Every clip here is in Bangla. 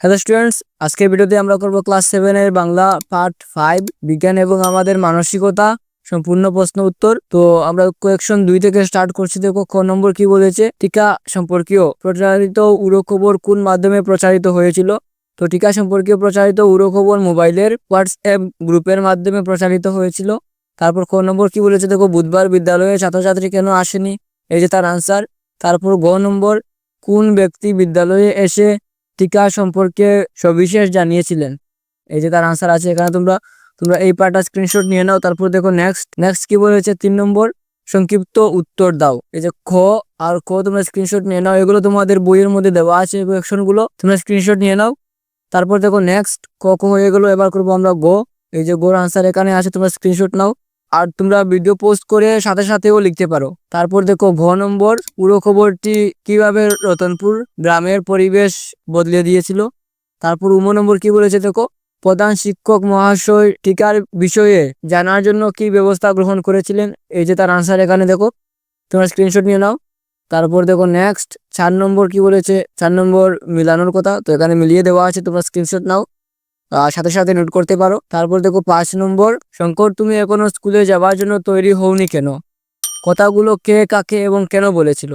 হ্যালো স্টুডেন্টস আজকের ভিডিওতে আমরা করব ক্লাস সেভেনের বাংলা পার্ট ফাইভ বিজ্ঞান এবং আমাদের মানসিকতা সম্পূর্ণ প্রশ্ন উত্তর। তো আমরা কোয়েকশন দুই থেকে স্টার্ট করছি, দেখো ক নম্বর কি বলেছে? টিকা সম্পর্কীয় প্রচারিত উড়ো খবর কোন মাধ্যমে প্রচারিত হয়েছিল? তো টিকা সম্পর্কীয় প্রচারিত উড়ো খবর মোবাইলের হোয়াটসঅ্যাপ গ্রুপের মাধ্যমে প্রচারিত হয়েছিল। তারপর ক নম্বর কি বলেছে? দেখো বুধবার বিদ্যালয়ে ছাত্রছাত্রী কেন আসেনি? এই যে তার আনসার তারপর গ নম্বর, কোন ব্যক্তি বিদ্যালয়ে এসে টিকা সম্পর্কে সবিশেষ জানিয়েছিলেন। এই যে তার আনসার আছে এখানে, তোমরা তোমরা এই পার্টটা স্ক্রিনশট নিয়ে নাও, তারপর দেখো নেক্সট নেক্সট কি বলেছে তিন নম্বর, সংক্ষিপ্ত উত্তর দাও। এই যে খ আর খ তোমরা স্ক্রিনশট নিয়ে নাও, এগুলো তোমাদের বইয়ের মধ্যে দেওয়া আছে গুলো তোমরা স্ক্রিনশট নিয়ে নাও। তারপর দেখো নেক্সট ক খ হয়ে গেলো, এবার করব আমরা গো। এই যে গোর আনসার এখানে আছে, তোমরা স্ক্রিনশট নাও। আর তোমরা ভিডিও পোস্ট করে সাথে সাথেও লিখতে পারো। তারপর দেখো, ঘ নম্বর, পুরো খবরটি কীভাবে রতনপুর গ্রামের পরিবেশ বদলে দিয়েছিল। তারপর উম নম্বর কি বলেছে দেখো, প্রধান শিক্ষক মহাশয় টিকার বিষয়ে জানার জন্য কি ব্যবস্থা গ্রহণ করেছিলেন? এই যে তার আনসার এখানে দেখো, তোমরা স্ক্রিনশট নিয়ে নাও। তারপর দেখো নেক্সট চার নম্বর কি বলেছে? চার নম্বর মিলানোর কথা, তো এখানে মিলিয়ে দেওয়া আছে, তোমরা স্ক্রিনশট নাও। সাথে সাথে নোট করতে পারো। তারপর দেখো পাঁচ নম্বর, শঙ্কর, তুমি এখনও স্কুলে যাওয়ার জন্য তৈরি হওনি কেন? কথাগুলো কে, কাকে এবং কেন বলেছিল?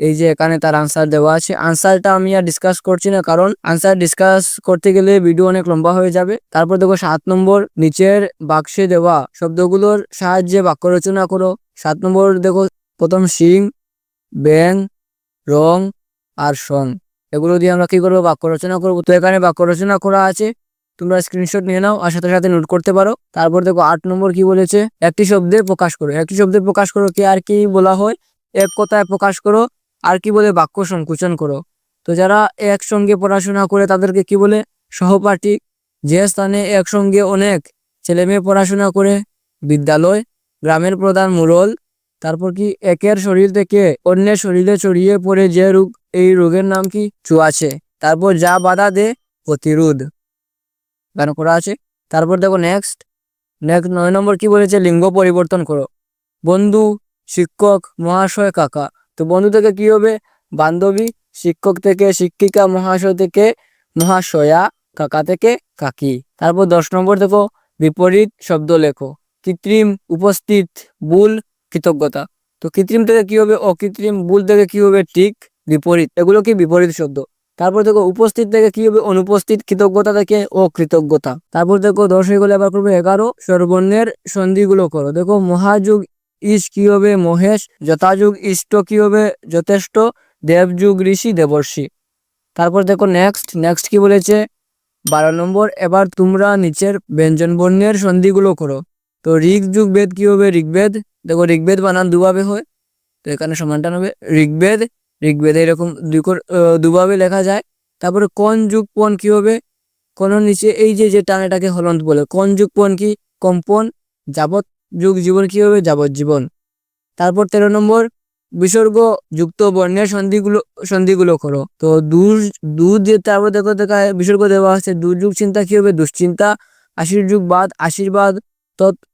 এই যে এখানে তার আনসার দেওয়া আছে। আনসারটা আমি আর ডিসকাস করছি না, কারণ আনসার ডিসকাস করতে গেলে ভিডিও অনেক লম্বা হয়ে যাবে। তারপর দেখো সাত নম্বর, নিচের বাক্সে দেওয়া শব্দগুলোর সাহায্যে বাক্য রচনা করো। সাত নম্বর দেখো, প্রথম সিং ব্যাং, রং আর সং। এগুলো দিয়ে আমরা কী করব? বাক্য রচনা করব। তো এখানে বাক্য রচনা করা আছে। তোমরা স্ক্রিনশট নিয়ে নাও আর সাথে সাথে নোট করতে পারো। তারপর দেখো আট নম্বর কি বলেছে? একটি শব্দে প্রকাশ করো। একটি শব্দে প্রকাশ করো কি আর কি বলা হয়? এক কথায় প্রকাশ করো। আর কি বলে? বাক্য সংকুচন করো। তো যারা একসঙ্গে পড়াশোনা করে তাদেরকে কি বলে? সহপাঠী। যে স্থানে একসঙ্গে অনেক ছেলে মেয়ে পড়াশোনা করে, বিদ্যালয়, গ্রামের প্রধান মুরল, তারপর কি একের শরীর থেকে অন্যের শরীরে ছড়িয়ে পড়ে যে রোগ, এই রোগের নাম কি? চুয়াছে। তারপর যা বাধা দে প্রতিরোধ। গান করা আছে। তারপর দেখো নেক্সট নেক্সট নয় নম্বর কি বলেছে? লিঙ্গ পরিবর্তন করো। বন্ধু, শিক্ষক, মহাশয়, কাকা। তো বন্ধু থেকে কি হবে? বান্ধবী, শিক্ষক থেকে শিক্ষিকা, মহাশয় থেকে মহাশয়া, কাকা থেকে কাকি। তারপর দশ নম্বর দেখো, বিপরীত শব্দ লেখো। কৃত্রিম, উপস্থিত, ভুল, কৃতজ্ঞতা। তো কৃত্রিম থেকে কি হবে? অকৃত্রিম, ভুল থেকে কি হবে? ঠিক, বিপরীত। এগুলো কি? বিপরীত শব্দ। তারপর দেখো উপস্থিত থেকে কি হবে? অনুপস্থিত, কৃতজ্ঞতা থেকে অকৃতজ্ঞতা। তারপর দেখো দশ হয়ে গেলে আবার করবে এগারো। স্বরবর্ণের সন্ধিগুলো করো। দেখো মহাযুগ, ইস কি হবে? মহেশ। যথাযুগ, ইষ্ট কি হবে? যথেষ্ট। দেবযুগ, ঋষি, দেবর্ষি। তারপর দেখো নেক্সট নেক্সট কি বলেছে? বারো নম্বর। এবার তোমরা নিচের ব্যঞ্জন বর্ণের সন্ধিগুলো করো। তো ঋগ, যুগ, বেদ কি হবে? ঋগ্বেদ। দেখো ঋগ্বেদ বানান দুভাবে হয়। তো এখানে সমানটান হবে। ঋগ্বেদ ঋগ্বেদে এরকম দুভাবে লেখা যায়। তারপরে কোন যুগ পণ কি হবে? কোন নিচে এই যে যে টানেটাকে হলন্ত বলে। কোন যুগ পণ কি? কম্পন। যাবত যুগ জীবন কি হবে? যাবজ্জীবন তারপর তেরো নম্বর, বিসর্গ যুক্ত বর্ণের সন্ধিগুলো সন্ধিগুলো করো। তো দূর দিয়ে তারপর দেখো, দেখা, বিসর্গ দেওয়া আছে। দুর্যুগ চিন্তা কি হবে? দুশ্চিন্তা। আশির যুগ বাদ, আশীর্বাদ।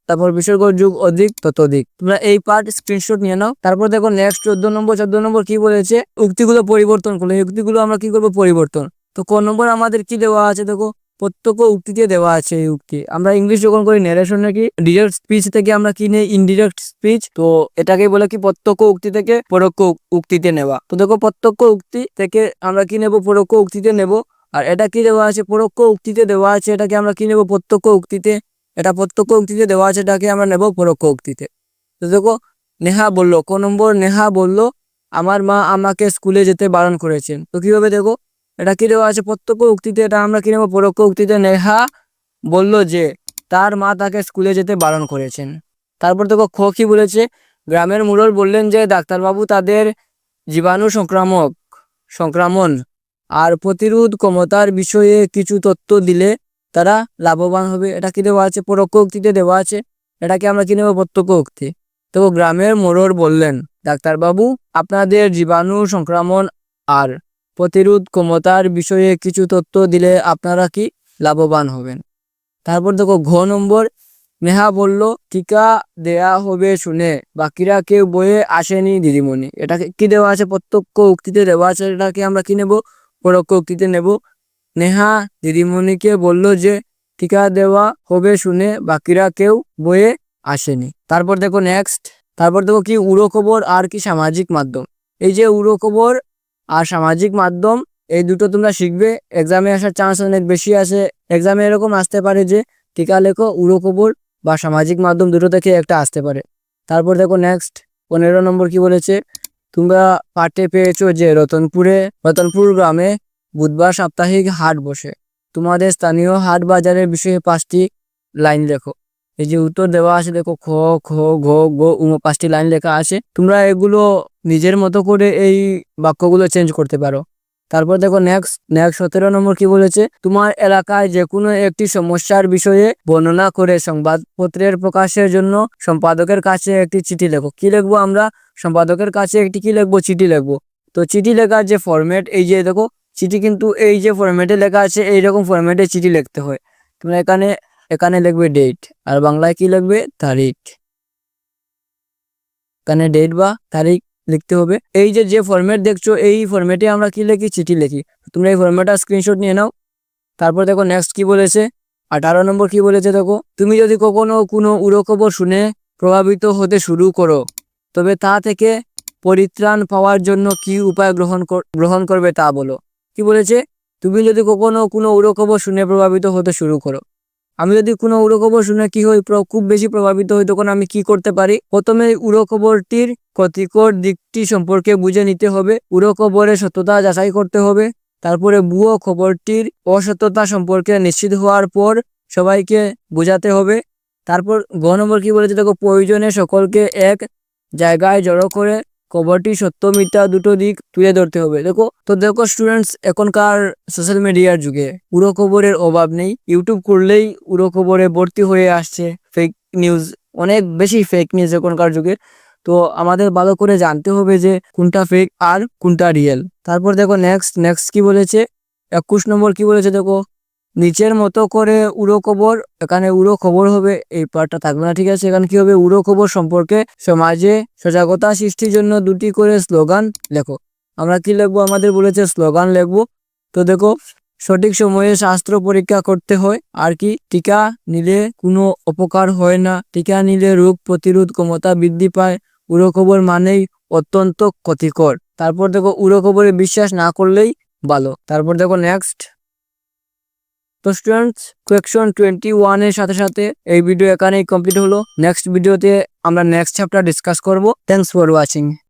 তারপর বিসর্গ যুগ অধিক ততোধিক। তোমরা এই পার্ট স্ক্রিনশট নিয়ে নাও। তারপর দেখো নেক্সট চোদ্দ নম্বর চোদ্দ নম্বর কি বলেছে? উক্তিগুলো পরিবর্তন করল উক্তিগুলো আমরা কি করব? পরিবর্তন। তো কোন নম্বর আমাদের কি দেওয়া আছে? দেখো, প্রত্যক্ষ উক্তিতে দেওয়া আছে এই উক্তি। আমরা ইংলিশ যখন করি ন্যারেশন নাকি? ডিরেক্ট স্পিচ থেকে আমরা কি নেই? ইনডিরেক্ট স্পিচ তো এটাকে বলে কি? প্রত্যক্ষ উক্তি থেকে পরোক্ষ উক্তিতে নেওয়া। তো দেখো, প্রত্যক্ষ উক্তি থেকে আমরা কি নেব? পরোক্ষ উক্তিতে নেব। আর এটা কি দেওয়া আছে? পরোক্ষ উক্তিতে দেওয়া আছে। এটাকে আমরা কি নেব? প্রত্যক্ষ উক্তিতে এটা প্রত্যক্ষ উক্তিতে দেওয়া আছে, এটাকে আমরা নেব পরোক্ষ উক্তিতে। তো দেখো, নেহা বলল কোন নম্বর, নেহা বলল, আমার মা আমাকে স্কুলে যেতে বারণ করেছেন। তো কীভাবে দেখো, এটা কি দেওয়া আছে প্রত্যক্ষ উক্তিতে, এটা আমরা কি নেব পরোক্ষ উক্তিতে? নেহা বলল যে, তার মা তাকে স্কুলে যেতে বারণ করেছেন। তারপর দেখো, খ কি বলেছে? গ্রামের মুরল বললেন যে, ডাক্তারবাবু, তাদের জীবাণু সংক্রামক সংক্রমণ আর প্রতিরোধ ক্ষমতার বিষয়ে কিছু তথ্য দিলে তারা লাভবান হবে। এটা কি দেওয়া আছে? পরোক্ষ উক্তিতে দেওয়া আছে। এটাকে আমরা কি নেব? প্রত্যক্ষ উক্তি তো গ্রামের মোড়র বললেন, ডাক্তারবাবু, আপনাদের জীবাণু সংক্রমণ আর প্রতিরোধ ক্ষমতার বিষয়ে কিছু তথ্য দিলে আপনারা কি লাভবান হবেন? তারপর দেখো, ঘ নম্বর, নেহা বলল, টিকা দেয়া হবে শুনে বাকিরা কেউ বয়ে আসেনি দিদিমণি। এটাকে কি দেওয়া আছে? প্রত্যক্ষ উক্তিতে দেওয়া আছে। এটাকে আমরা কি নেব? পরোক্ষ উক্তিতে নেব। নেহা দিদিমণিকে বলল যে, টিকা দেওয়া হবে শুনে বাকিরা কেউ বয়ে আসেনি। তারপর দেখো নেক্সট তারপর দেখো কি উড়ো খবর আর কি সামাজিক মাধ্যম। এই যে উড়ো খবর আর সামাজিক মাধ্যম, এই দুটো তোমরা শিখবে। এক্সামে আসার চান্স অনেক বেশি আছে। এক্সামে এরকম আসতে পারে যে, টিকা লেখো উড়ো খবর বা সামাজিক মাধ্যম দুটো থেকে একটা আসতে পারে। তারপর দেখো নেক্সট পনেরো নম্বর কি বলেছে? তোমরা পাঠে পেয়েছ যে রতনপুরে, রতনপুর গ্রামে বুধবার সাপ্তাহিক হাট বসে। তোমাদের স্থানীয় হাট বাজারের বিষয়ে পাঁচটি লাইন লেখো। এই যে উত্তর দেওয়া আছে, দেখো, খ খ ঘ, গ পাঁচটি লাইন লেখা আছে। তোমরা এগুলো নিজের মতো করে এই বাক্যগুলো চেঞ্জ করতে পারো। তারপর দেখো নেক্সট নেক্সট সতেরো নম্বর কি বলেছে? তোমার এলাকায় যে কোনো একটি সমস্যার বিষয়ে বর্ণনা করে সংবাদপত্রের প্রকাশের জন্য সম্পাদকের কাছে একটি চিঠি লেখো। কি লিখব আমরা? সম্পাদকের কাছে একটি কি লিখব? চিঠি লিখব। তো চিঠি লেখার যে ফরম্যাট এই যে দেখো চিঠি কিন্তু এই যে ফরম্যাটে লেখা আছে, এইরকম ফরম্যাটে চিঠি লিখতে হয়। তোমরা এখানে এখানে লিখবে ডেট আর বাংলায় কি লিখবে? তারিখ। এখানে ডেট বা তারিখ লিখতে হবে। এই যে যে ফরম্যাট দেখছ, এই ফরম্যাটে আমরা কি লিখি? চিঠি লিখি। তোমরা এই ফরম্যাটটা স্ক্রিনশট নিয়ে নাও। তারপর দেখো নেক্সট কি বলেছে? আঠারো নম্বর কি বলেছে দেখো? তুমি যদি কখনো কোনো উড়ো খবর শুনে প্রভাবিত হতে শুরু করো, তবে তা থেকে পরিত্রাণ পাওয়ার জন্য কি উপায় গ্রহণ গ্রহণ করবে তা বলো। কি বলেছে? তুমি যদি কখনো কোনো উড়ো খবর শুনে প্রভাবিত হতে শুরু করো। আমি যদি কোনো উড়ো খবর শুনে কি হই খুব বেশি প্রভাবিত হই, তখন আমি কি করতে পারি? প্রথমে উড়ো খবরটির ক্ষতিকর দিকটি সম্পর্কে বুঝে নিতে হবে। উড়ো খবরের সত্যতা যাচাই করতে হবে। তারপরে ভুয়ো খবরটির অসত্যতা সম্পর্কে নিশ্চিত হওয়ার পর সবাইকে বোঝাতে হবে। তারপর গ নম্বর কি বলেছে? দেখো, প্রয়োজনে সকলকে এক জায়গায় জড়ো করে খবরটি সত্য মিথ্যা দুটো দিক তুলে ধরতে হবে। দেখো, তো দেখো স্টুডেন্টস এখনকার সোশ্যাল মিডিয়ার যুগে উড়ো খবরের অভাব নেই। ইউটিউব করলেই উড়ো খবরে ভর্তি হয়ে আসছে ফেক নিউজ অনেক বেশি ফেক নিউজ এখনকার যুগে। তো আমাদের ভালো করে জানতে হবে যে কোনটা ফেক আর কোনটা রিয়েল তারপর দেখো নেক্সট নেক্সট কি বলেছে? একুশ নম্বর কি বলেছে দেখো? নিচের মতো করে উড়ো খবর এখানে উড়ো খবর হবে, এই পার্টটা থাকবে না, ঠিক আছে? এখানে কি হবে? উড়ো খবর সম্পর্কে সমাজে সজাগতা সৃষ্টির জন্য দুটি করে স্লোগান লেখো। আমরা কি লিখব? আমাদের বলেছে স্লোগান লিখব। তো দেখো, সঠিক সময়ে স্বাস্থ্য পরীক্ষা করতে হয়, আর কি? টিকা নিলে কোনো অপকার হয় না। টিকা নিলে রোগ প্রতিরোধ ক্ষমতা বৃদ্ধি পায়। উড়ো খবর মানেই অত্যন্ত ক্ষতিকর। তারপর দেখো, উড়ো খবরে বিশ্বাস না করলেই ভালো। তারপর দেখো নেক্সট তো স্টুডেন্টস কোয়েকশন টোয়েন্টি ওয়ানের সাথে সাথে এই ভিডিও এখানেই কমপ্লিট হলো। নেক্সট ভিডিওতে আমরা নেক্সট চ্যাপ্টার ডিসকাস করব। Thanks for watching